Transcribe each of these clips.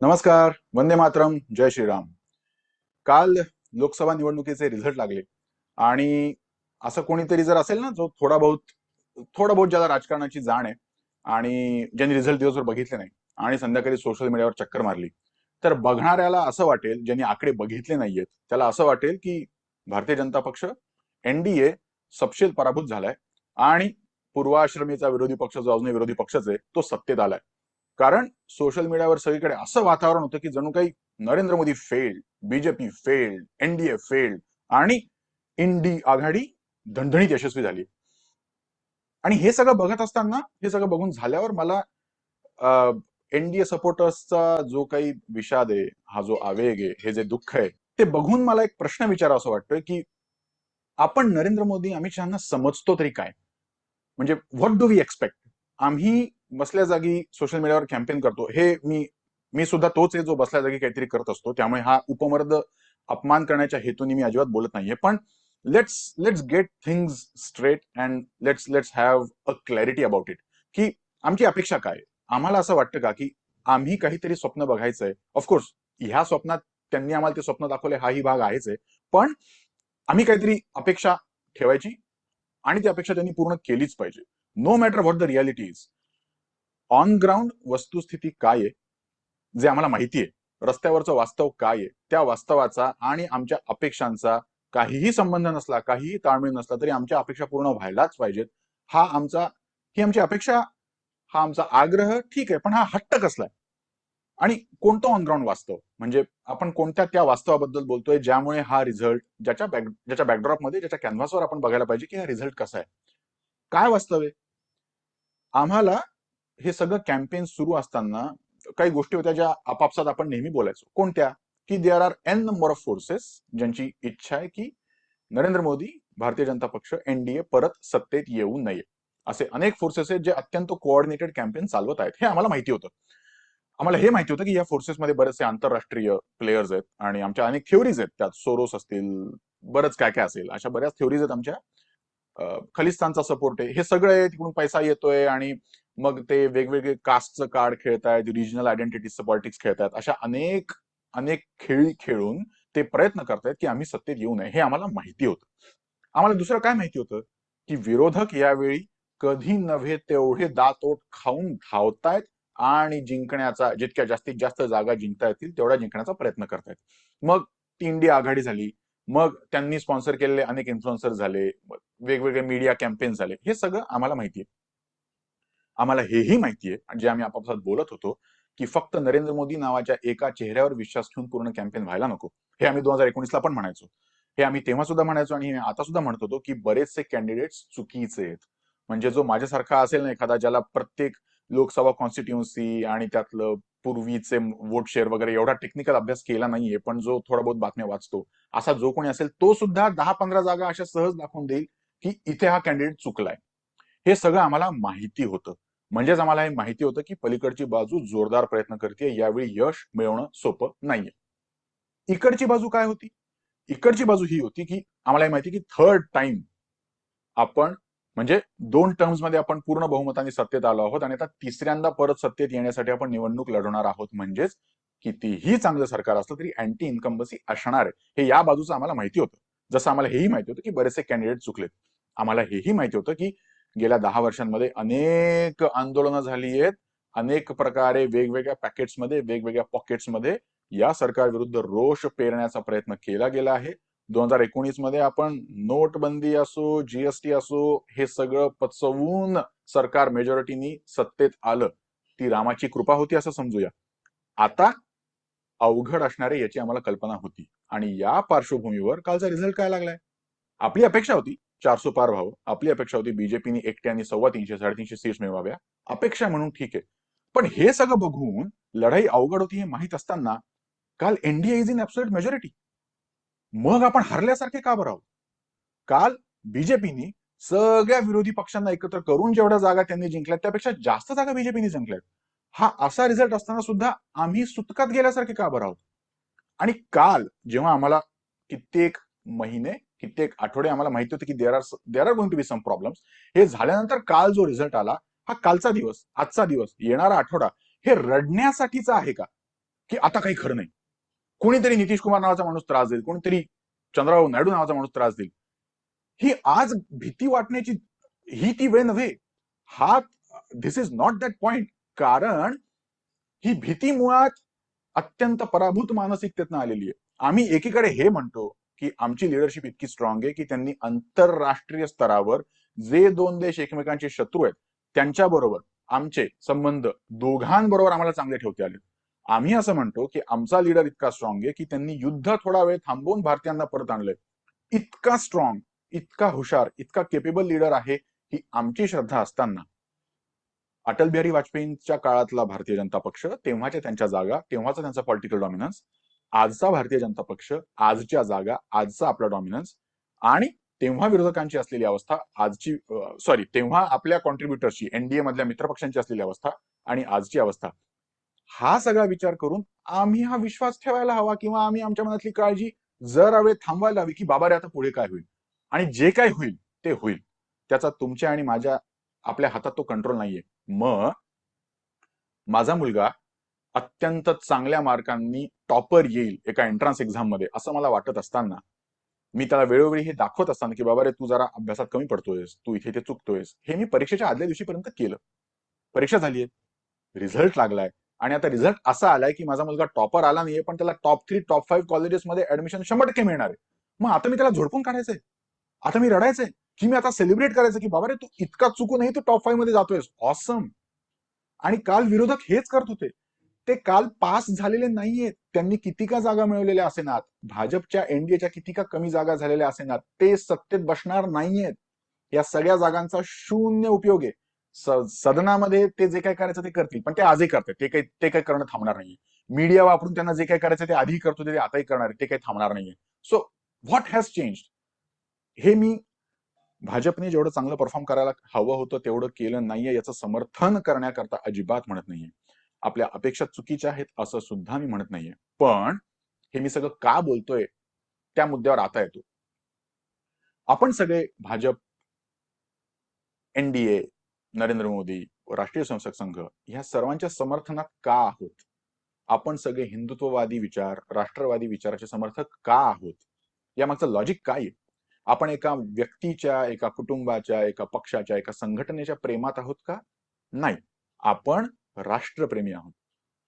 नमस्कार वंदे मातरम जय श्रीराम. काल लोकसभा निवडणुकीचे रिझल्ट लागले. आणि असं कोणीतरी जर असेल ना जो थोडा बहुत थोडा बहुत ज्याला राजकारणाची जाण आहे आणि ज्यांनी रिझल्ट दिवसभर बघितले नाही आणि संध्याकाळी सोशल मीडियावर चक्कर मारली तर बघणाऱ्याला असं वाटेल ज्यांनी आकडे बघितले नाहीयेत त्याला असं वाटेल की भारतीय जनता पक्ष एनडीए सपशेल पराभूत झालाय आणि पूर्वाश्रमीचा विरोधी पक्ष जो अजूनही विरोधी पक्षच आहे तो सत्तेत आलाय. कारण सोशल मीडियावर सगळीकडे असं वातावरण होतं की जणू काही Narendra Modi failed BJP failed NDA failed INDI Indi आघाडी धणधणीत यशस्वी झाली. आणि हे सगळं बघत असताना हे सगळं बघून झाल्यावर मला एनडीए सपोर्टर्सचा जो काही विषाद आहे हा जो आवेग आहे हे जे दुःख आहे ते बघून मला एक प्रश्न विचारा असं वाटतोय की आपण नरेंद्र मोदी अमित शहाना समजतो तरी काय? म्हणजे व्हॉट डू वी एक्सपेक्ट आम्ही बसल्या जागी सोशल मीडियावर कॅम्पेन करतो. हे मी मी सुद्धा तोच आहे जो बसल्या जागी काहीतरी करत असतो. त्यामुळे हा उपमर्द अपमान करण्याच्या हेतूने मी अजिबात बोलत नाहीये. पण let's let's get things straight and let's let's have a clarity about it की आमची अपेक्षा काय? आम्हाला असं वाटतं का की आम्ही काहीतरी स्वप्न बघायचंय? ऑफकोर्स ह्या स्वप्नात त्यांनी आम्हाला ते स्वप्न दाखवले हाही भाग आहेच आहे. पण आम्ही काहीतरी अपेक्षा ठेवायची आणि ती अपेक्षा त्यांनी पूर्ण केलीच पाहिजे. No matter what the reality is on ground वस्तुस्थिती काय आहे? जे आम्हाला माहिती आहे. रस्त्यावरचं वास्तव काय आहे? त्या वास्तवाचा आणि आमच्या अपेक्षांचा काहीही संबंध नसला काहीही ताळमेळ नसला तरी आमच्या अपेक्षा पूर्ण व्हायलाच पाहिजेत. हा आमचा ही आमची अपेक्षा हा आमचा आग्रह ठीक आहे पण हा हट्ट कसलाय आणि कोणतं ऑनग्राऊंड वास्तव? म्हणजे आपण कोणत्या त्या वास्तवाबद्दल बोलतोय ज्यामुळे हा रिझल्ट ज्याच्या बॅक ज्याच्या बॅकड्रॉपमध्ये ज्याच्या कॅनव्हासवर आपण बघायला पाहिजे की हा रिझल्ट कसा आहे? काय वास्तव आहे? आम्हाला हे सगळं कॅम्पेन सुरू असताना काही गोष्टी होत्या ज्या आपापसात आपण नेहमी बोलायचो. कोणत्या? की there are N number of forces ज्यांची इच्छा आहे की नरेंद्र मोदी भारतीय जनता पक्ष एनडीए परत सत्तेत येऊ नये. असे अनेक फोर्सेस आहेत जे अत्यंत कोऑर्डिनेटेड कॅम्पेन चालवत आहेत. हे आम्हाला माहिती होतं. आम्हाला हे माहिती होतं की या फोर्सेसमध्ये बरेचसे आंतरराष्ट्रीय प्लेयर्स आहेत आणि आमच्या अनेक थिओरीज आहेत. त्यात सोरोस असतील बरंच काय काय असेल अशा बऱ्याच थिओरीज आहेत आमच्या. खलिस्तानचा सपोर्ट आहे. हे सगळं आहे तिकडून पैसा येतोय आणि मग ते वेगवेगळे कास्टचं कार्ड खेळतायत रिजनल आयडेंटिटीचं पॉलिटिक्स खेळतायत अशा अनेक अनेक खेळी खेळून ते प्रयत्न करतायत की आम्ही सत्तेत येऊ नये हे आम्हाला माहिती होतं. आम्हाला दुसरं काय माहिती होतं? की विरोधक यावेळी कधी नव्हे तेवढे दातोट खाऊन धावतायत आणि जिंकण्याचा जितक्या जास्तीत जास्त जागा जिंकता येतील तेवढा जिंकण्याचा प्रयत्न करतायत. मग ती इंडिया आघाडी झाली मग त्यांनी स्पॉन्सर केलेले अनेक इन्फ्लुएन्सर झाले वेगवेगळे मीडिया कॅम्पेन झाले हे सगळं आम्हाला माहिती आहे. आम्हाला हेही माहिती आहे जे आम्ही आपापसात बोलत होतो की फक्त नरेंद्र मोदी नावाच्या एका चेहऱ्यावर विश्वास ठेवून पूर्ण कॅम्पेन व्हायला नको. हे आम्ही दोन हजार एकोणीसला पण म्हणायचो. हे आम्ही तेव्हा सुद्धा म्हणायचो आणि आता सुद्धा म्हणत होतो की बरेचसे कॅन्डिडेट्स चुकीचे आहेत. म्हणजे जो माझ्यासारखा असेल ना एखादा ज्याला प्रत्येक लोकसभा कॉन्स्टिट्युन्सी आणि त्यातलं पूर्वीचे वोट शेअर वगैरे एवढा टेक्निकल अभ्यास केला नाहीये पण जो थोडा बहुत बातम्या वाचतो असा जो कोणी असेल तो सुद्धा दहा पंधरा जागा अशा सहज दाखवून देईल की इथे हा कॅन्डिडेट चुकलाय. हे सगळं आम्हाला माहिती होतं. म्हणजेच आम्हाला हे माहिती होतं की पलीकडची बाजू जोरदार प्रयत्न करते यावेळी यश मिळवणं सोपं नाहीये. इकडची बाजू काय होती? इकडची बाजू ही होती की आम्हाला हे माहिती की थर्ड टाइम आपण म्हणजे दोन टर्म्समध्ये आपण पूर्ण बहुमताने सत्तेत आलो आहोत आणि आता तिसऱ्यांदा परत सत्तेत येण्यासाठी आपण निवडणूक लढवणार आहोत. म्हणजेच कितीही चांगलं सरकार असलं तरी अँटी इन्कम्बसी असणार आहे. हे या बाजूचं आम्हाला माहिती होतं. जसं आम्हाला हेही माहिती होतं की बरेचसे कॅन्डिडेट चुकलेत. आम्हाला हेही माहिती होतं की गेल्या दहा वर्षांमध्ये अनेक आंदोलनं झाली आहेत. अनेक प्रकारे वेगवेगळ्या पॅकेट्समध्ये वेगवेगळ्या पॉकेट्समध्ये या सरकार विरुद्ध रोष पेरण्याचा प्रयत्न केला गेला आहे. दोन हजार एकोणीसमध्ये आपण नोटबंदी असो जीएसटी असो हे सगळं पचवून सरकार मेजॉरिटीनी सत्तेत आलं. ती रामाची कृपा होती असं समजूया. आता अवघड असणारे याची आम्हाला कल्पना होती. आणि या पार्श्वभूमीवर कालचा रिझल्ट काय लागलाय? आपली अपेक्षा होती. चारशे पार व्हावं. आपली अपेक्षा होती बीजेपीने एकट्याने सव्वा तीनशे साडेतीनशे सीट्स मिळवाव्या. अपेक्षा म्हणून ठीक आहे. पण हे सगळं बघून लढाई अवघड होती हे माहीत असताना काल NDA is in absolute majority मग आपण हरल्यासारखे का बरं आहोत? काल बीजेपीने सगळ्या विरोधी पक्षांना एकत्र करून जेवढ्या जागा त्यांनी जिंकल्यात त्यापेक्षा जास्त जागा बीजेपीने जिंकल्यात. हा असा रिझल्ट असताना सुद्धा आम्ही सुतकात गेल्यासारखे का बरं आहोत? आणि काल जेव्हा आम्हाला कित्येक महिने कित्येक आठवडे आम्हाला माहिती होते की there are there are going to be some problems हे झाल्यानंतर काल जो रिझल्ट आला हा कालचा दिवस आजचा दिवस येणारा आठवडा हे रडण्यासाठीचा आहे का? की आता काही खरं नाही. कोणीतरी नितीश कुमार नावाचा माणूस त्रास देईल कोणीतरी चंद्रबाबू नायडू नावाचा माणूस त्रास देईल. ही आज भीती वाटण्याची ही ती वेळ नव्हे. हा this is not that point कारण ही भीती मुळात अत्यंत पराभूत मानसिकतेतनं आलेली आहे. आम्ही एकीकडे हे म्हणतो की आमची लिडरशिप इतकी स्ट्रॉंग आहे की त्यांनी आंतरराष्ट्रीय स्तरावर जे दोन देश एकमेकांचे शत्रू आहेत त्यांच्याबरोबर आमचे संबंध दोघांबरोबर आम्हाला चांगले ठेवते आले. आम्ही असं म्हणतो की आमचा लीडर इतका स्ट्रॉंग आहे की त्यांनी युद्ध थोडा वेळ थांबवून भारतीयांना परत आणलंय. इतका स्ट्रॉंग इतका हुशार इतका केपेबल लीडर आहे ही आमची श्रद्धा असताना अटल बिहारी वाजपेयींच्या काळातला भारतीय जनता पक्ष तेव्हाच्या त्यांच्या जागा तेव्हाचा त्यांचा पॉलिटिकल डॉमिनन्स आजचा भारतीय जनता पक्ष आजच्या जागा आजचा आपला डॉमिनन्स आणि तेव्हा विरोधकांची असलेली अवस्था आजची सॉरी तेव्हा आपल्या कॉन्ट्रीब्युटरची एनडीए मधल्या मित्रपक्षांची असलेली अवस्था आणि आजची अवस्था. हा सगळा विचार करून आम्ही हा विश्वास ठेवायला हवा किंवा आम्ही आमच्या मनातली काळजी जरा वेळ थांबवायला हवी की बाबा रे आता पुढे काय होईल? आणि जे काय होईल ते होईल. त्याचा तुमच्या आणि माझ्या आपल्या हातात तो कंट्रोल नाहीये. मग माझा मुलगा अत्यंत चांगल्या मार्कांनी टॉपर येईल एका एंट्रन्स एक्झाममध्ये असं मला वाटत असताना मी त्याला वेळोवेळी हे दाखवत असताना की बाबा रे तू जरा अभ्यासात कमी पडतोयस तू इथे इथे चुकतोयस. हे मी परीक्षेच्या आदल्या दिवशीपर्यंत केलं. परीक्षा झालीये रिझल्ट लागलाय. आणि आता रिझल्ट असा आलाय की माझा मुलगा टॉपर आला नाहीये पण त्याला टॉप थ्री टॉप फाईव्ह कॉलेजेसमध्ये ऍडमिशन शंभर टक्के मिळणार आहे. मग आता मी त्याला झोडपून काढायचंय. आता मी रडायचंय. की मी आता सेलिब्रेट करायचं की बाबा रे तू इतका चुकूनही तू टॉप फाईव्हमध्ये जातोयस. ऑसम आणि काल विरोधक हेच करत होते. ते काल पास झालेले नाहीयेत. त्यांनी किती का जागा मिळवलेल्या असेनात? भाजपच्या एनडीएच्या किती का कमी जागा झालेल्या असेनात? ते सत्तेत बसणार नाहीयेत. या सगळ्या जागांचा शून्य उपयोग आहे. सदनामध्ये ते जे काय करायचं ते करतील पण ते आजही करतात. ते काही ते काही करणं थांबणार नाहीये. मीडिया वापरून त्यांना जे काही करायचं ते आधी करतो ते आताही करणार ते काही थांबणार नाहीये. सो व्हॉट हॅज चेंज हे मी भाजपने जेवढं चांगलं परफॉर्म करायला हवं होतं तेवढं केलं नाहीये याचं समर्थन करण्याकरता अजिबात म्हणत नाहीये. आपल्या अपेक्षा चुकीच्या आहेत असं सुद्धा मी म्हणत नाहीये. पण हे मी सगळं का बोलतोय त्या मुद्द्यावर आता येतो. आपण सगळे भाजप एनडीए नरेंद्र मोदी राष्ट्रीय संसद संघ ह्या सर्वांच्या समर्थनात का आहोत? आपण सगळे हिंदुत्ववादी विचार राष्ट्रवादी विचाराचे समर्थक का आहोत? यामागचं लॉजिक काय आहे? आपण एका व्यक्तीच्या एका कुटुंबाच्या एका पक्षाच्या एका संघटनेच्या प्रेमात आहोत का? नाही. आपण राष्ट्रप्रेमी आहोत.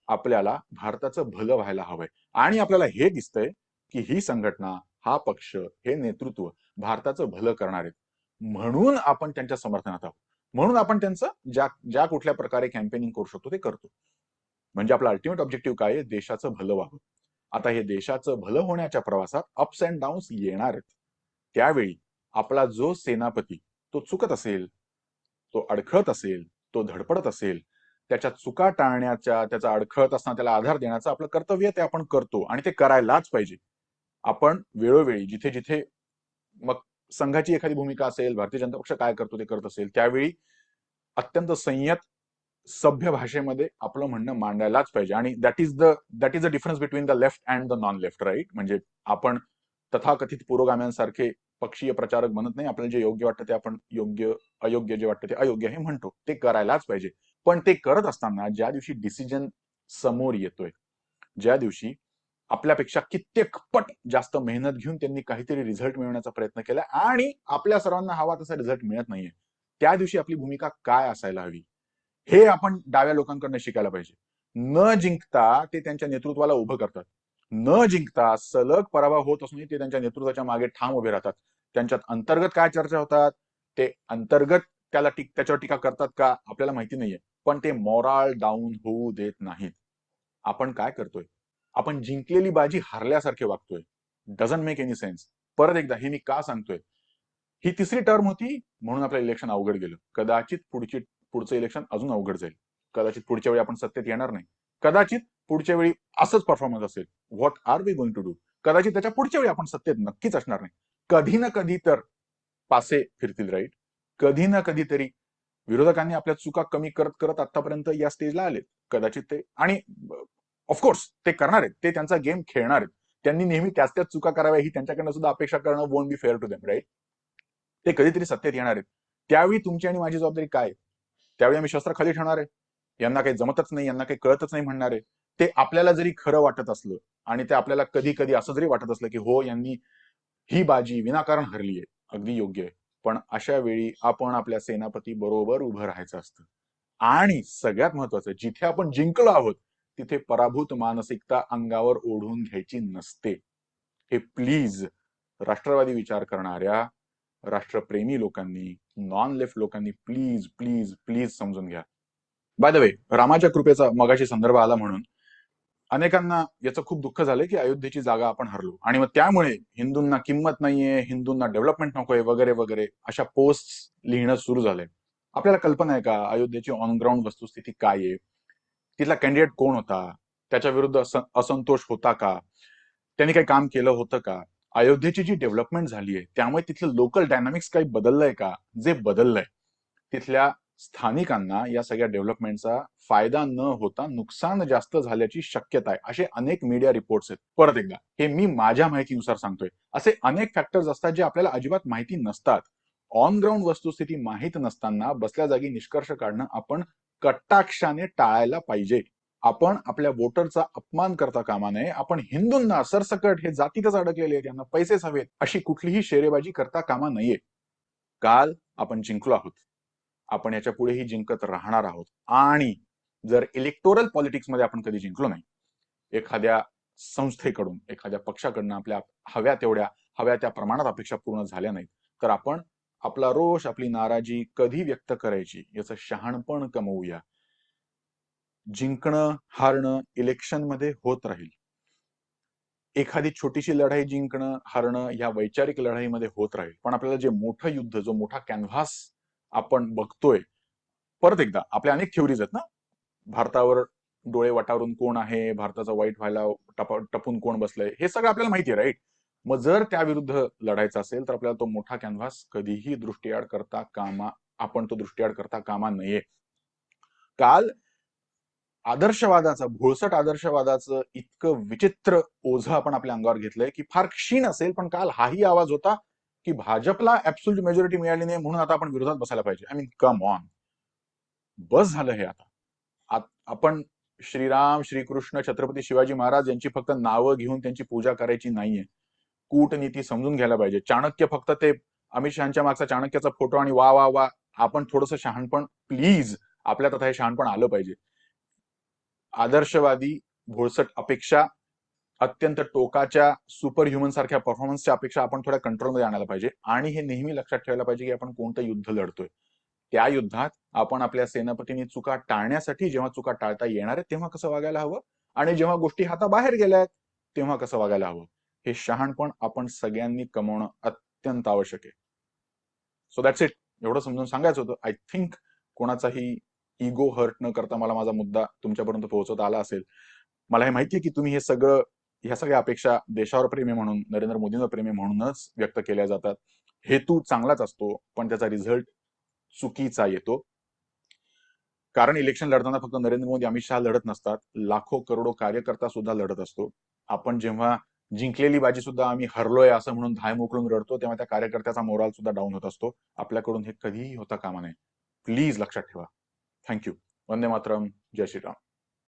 आपल्याला भारताचं भलं व्हायला हवंय. आणि आपल्याला हे दिसतंय की ही संघटना हा पक्ष हे नेतृत्व भारताचं भलं करणार आहेत. म्हणून आपण त्यांच्या समर्थनात आहोत. म्हणून आपण त्यांचं ज्या ज्या कुठल्या प्रकारे कॅम्पेनिंग करू शकतो ते करतो. म्हणजे आपला अल्टिमेट ऑब्जेक्टिव्ह काय आहे? देशाचं भलं व्हावं. आता हे देशाचं भलं होण्याच्या प्रवासात अप्स अँड डाऊन्स येणार आहेत. त्यावेळी आपला जो सेनापती तो चुकत असेल तो अडखळत असेल तो धडपडत असेल त्याच्या चुका टाळण्याच्या त्याचा अडखळत असताना त्याला आधार देण्याचं आपलं कर्तव्य ते आपण करतो आणि ते करायलाच पाहिजे. आपण वेळोवेळी जिथे जिथे मग संघाची एखादी भूमिका असेल भारतीय जनता पक्ष काय करतो ते करत असेल त्यावेळी अत्यंत संयत सभ्य भाषेमध्ये आपलं म्हणणं मांडायलाच पाहिजे. आणि that is the that is the difference between the left and the non left right म्हणजे आपण तथाकथित पुरोगाम्यांसारखे पक्षीय प्रचारक बनत नाही. आपल्याला जे योग्य वाटतं ते आपण योग्य अयोग्य जे वाटतं ते अयोग्य हे म्हणतो. ते करायलाच पाहिजे. पण ते करत असताना ज्या दिवशी डिसिजन समोर येतोय ज्या दिवशी आपल्यापेक्षा कित्येक पट जास्त मेहनत घेऊन त्यांनी काहीतरी रिझल्ट मिळवण्याचा प्रयत्न केला आणि आपल्या सर्वांना हवा तसा रिझल्ट मिळत नाहीये त्या दिवशी आपली भूमिका काय असायला हवी? हे आपण डाव्या लोकांकडनं शिकायला पाहिजे. न जिंकता ते त्यांच्या नेतृत्वाला उभं करतात. न जिंकता सलग पराभव होत असूनही ते त्यांच्या नेतृत्वाच्या मागे ठाम उभे राहतात. त्यांच्यात अंतर्गत काय चर्चा होतात? ते अंतर्गत त्याला टीक त्याच्यावर टीका करतात का? आपल्याला माहिती नाहीये. पण ते मॉराल डाऊन होऊ देत नाहीत. आपण काय करतोय? आपण जिंकलेली बाजी हारल्यासारखे वागतोय. डझंट मेक एनी सेन्स परत एकदा हे मी का सांगतोय? ही तिसरी टर्म होती म्हणून आपलं इलेक्शन अवघड गेलं. कदाचित पुढची पुढचं इलेक्शन अजून अवघड जाईल. कदाचित पुढच्या वेळी आपण सत्तेत येणार नाही. कदाचित पुढच्या वेळी असंच परफॉर्मन्स असेल. What are we going to do कदाचित त्याच्या पुढच्या वेळी आपण सत्तेत नक्कीच असणार नाही. कधी ना कधी तर पासे फिरतील राईट कधी ना कधी तरी विरोधकांनी आपल्या चुका कमी करत करत आतापर्यंत या स्टेजला आले कदाचित ते आणि ऑफकोर्स ते करणार आहेत. ते त्यांचा गेम खेळणार आहेत. त्यांनी नेहमी त्याच त्याच चुका कराव्या ही त्यांच्याकडनं सुद्धा अपेक्षा करणं won't be fair to them right ते कधीतरी सत्तेत येणार आहेत. त्यावेळी तुमची आणि माझी जबाबदारी काय? त्यावेळी आम्ही शस्त्र खाली ठेवणार आहे. यांना काही जमतच नाही यांना काही कळतच नाही म्हणणार आहे. ते आपल्याला जरी खरं वाटत असलं आणि ते आपल्याला कधी कधी असं जरी वाटत असलं की हो यांनी ही बाजी विनाकारण हरली आहे. अगदी योग्य आहे. पण अशा वेळी आपण आपल्या सेनापती बरोबर उभं राहायचं असतं. आणि सगळ्यात महत्वाचं जिथे आपण जिंकलो आहोत तिथे पराभूत मानसिकता अंगावर ओढून घ्यायची नसते. हे प्लीज राष्ट्रवादी विचार करणाऱ्या राष्ट्रप्रेमी लोकांनी नॉन लेफ्ट लोकांनी प्लीज प्लीज प्लीज समजून घ्या. बाय द वे रामाच्या कृपेचा मगाशी संदर्भ आला म्हणून अनेकांना याचं खूप दुःख झालंय की अयोध्येची जागा आपण हरलो. आणि मग त्यामुळे हिंदूंना किंमत नाहीये हिंदूंना डेव्हलपमेंट नकोय वगैरे वगैरे अशा पोस्ट लिहिणं सुरू झालंय. आपल्याला कल्पना आहे का अयोध्येची ऑनग्राउंड वस्तुस्थिती काय आहे? तिथला कॅन्डिडेट कोण होता? त्याच्या विरुद्ध असंतोष होता का? त्यांनी काही काम केलं होतं का? अयोध्येची जी डेव्हलपमेंट झाली आहे त्यामुळे तिथलं लोकल डायनामिक्स काही बदललंय का? जे बदललंय तिथल्या स्थानिकांना या सगळ्या डेव्हलपमेंटचा फायदा न होता नुकसान जास्त झाल्याची शक्यता आहे असे अनेक मीडिया रिपोर्ट्स आहेत. परत एकदा हे मी माझ्या माहितीनुसार सांगतोय. असे अनेक फॅक्टर्स असतात जे आपल्याला अजिबात माहिती नसतात. ऑन ग्राउंड वस्तुस्थिती माहीत नसताना बसल्या जागी निष्कर्ष काढणं आपण कटाक्षाने टाळायला पाहिजे. आपण आपल्या वोटरचा अपमान करता कामा नये. आपण हिंदूंना सरसकट हे जातीतच अडकलेले आहेत यांना पैसेच हवेत अशी कुठलीही शेरेबाजी करता कामा नये काल आपण जिंकलो आहोत. आपण याच्या पुढेही जिंकत राहणार आहोत. आणि जर इलेक्टोरल पॉलिटिक्समध्ये आपण कधी जिंकलो नाही एखाद्या संस्थेकडून एखाद्या पक्षाकडनं आपल्या हव्या तेवढ्या हव्या त्या प्रमाणात अपेक्षा पूर्ण झाल्या नाहीत तर आपण आपला रोष आपली नाराजी कधी व्यक्त करायची याचं शहाणपण कमवूया. जिंकणं हारणं इलेक्शनमध्ये होत राहील. एखादी छोटीशी लढाई जिंकणं हारणं या वैचारिक लढाईमध्ये होत राहील. पण आपल्याला जे मोठं युद्ध जो मोठा कॅनव्हास आपण बघतोय. परत एकदा आपल्या अनेक थ्योरीज आहेत ना? भारतावर डोळे वाटावरून कोण आहे? भारताचा वाईट व्हायला टपून कोण बसलंय? हे सगळं आपल्याला माहिती आहे राईट मग जर त्या विरुद्ध लढायचं असेल तर आपल्याला तो मोठा कॅनव्हास कधीही दृष्टीआड करता कामा आपण तो दृष्टीआड करता कामा नये. काल आदर्शवादाचं भोळसट आदर्शवादाचं इतकं विचित्र ओझं आपण आपल्या अंगावर घेतलंय की फार क्षीण असेल पण काल हाही आवाज होता की भाजपला ऍब्सोल्यूट मेजॉरिटी मिळाली नाही म्हणून आता आपण विरोधात बसायला पाहिजे. आय मीन कम ऑन बस झालं हे आता. आपण श्रीराम श्रीकृष्ण छत्रपती शिवाजी महाराज यांची फक्त नावं घेऊन त्यांची पूजा करायची नाहीये. कूटनीती समजून घ्यायला पाहिजे. चाणक्य फक्त ते अमित शहाच्या मागचा चाणक्याचा फोटो आणि वा वा वा आपण थोडस शहाणपण प्लीज आपल्यात आता हे शहाणपण आलं पाहिजे. आदर्शवादी भोळसट अपेक्षा अत्यंत टोकाच्या सुपर ह्युमन सारख्या परफॉर्मन्सच्या अपेक्षा आपण थोड्या कंट्रोलमध्ये आणायला पाहिजे. आणि हे नेहमी लक्षात ठेवायला पाहिजे की आपण कोणतं युद्ध लढतोय. त्या युद्धात आपण आपल्या सेनापतींनी चुका टाळण्यासाठी जेव्हा चुका टाळता येणार आहेत तेव्हा कसं वागायला हवं? आणि जेव्हा गोष्टी हाताबाहेर गेल्या आहेत तेव्हा कसं वागायला हवं? हे शहाणपण आपण सगळ्यांनी कमवणं अत्यंत आवश्यक आहे. सो दॅट्स इट एवढं समजून सांगायचं होतं. आय थिंक कोणाचाही इगो हर्ट न करता मला माझा मुद्दा तुमच्यापर्यंत पोहोचवता आला असेल. मला हे माहिती आहे की तुम्ही हे सगळं ह्या सगळ्या अपेक्षा देशावर प्रेमी म्हणून नरेंद्र मोदींवर प्रेमी म्हणूनच व्यक्त केल्या जातात. हेतू चांगलाच असतो पण त्याचा रिझल्ट चुकीचा येतो. कारण इलेक्शन लढताना फक्त नरेंद्र मोदी अमित शहा लढत नसतात. लाखो करोडो कार्यकर्ता सुद्धा लढत असतो. आपण जेव्हा जिंकलेली बाजी सुद्धा आम्ही हरलोय असं म्हणून धाय मोकळून रडतो तेव्हा त्या कार्यकर्त्याचा मोराल सुद्धा डाऊन होत असतो. आपल्याकडून हे कधीही होता कामा नये. प्लीज लक्षात ठेवा. थँक्यू वंदे मातरम. जय श्रीराम.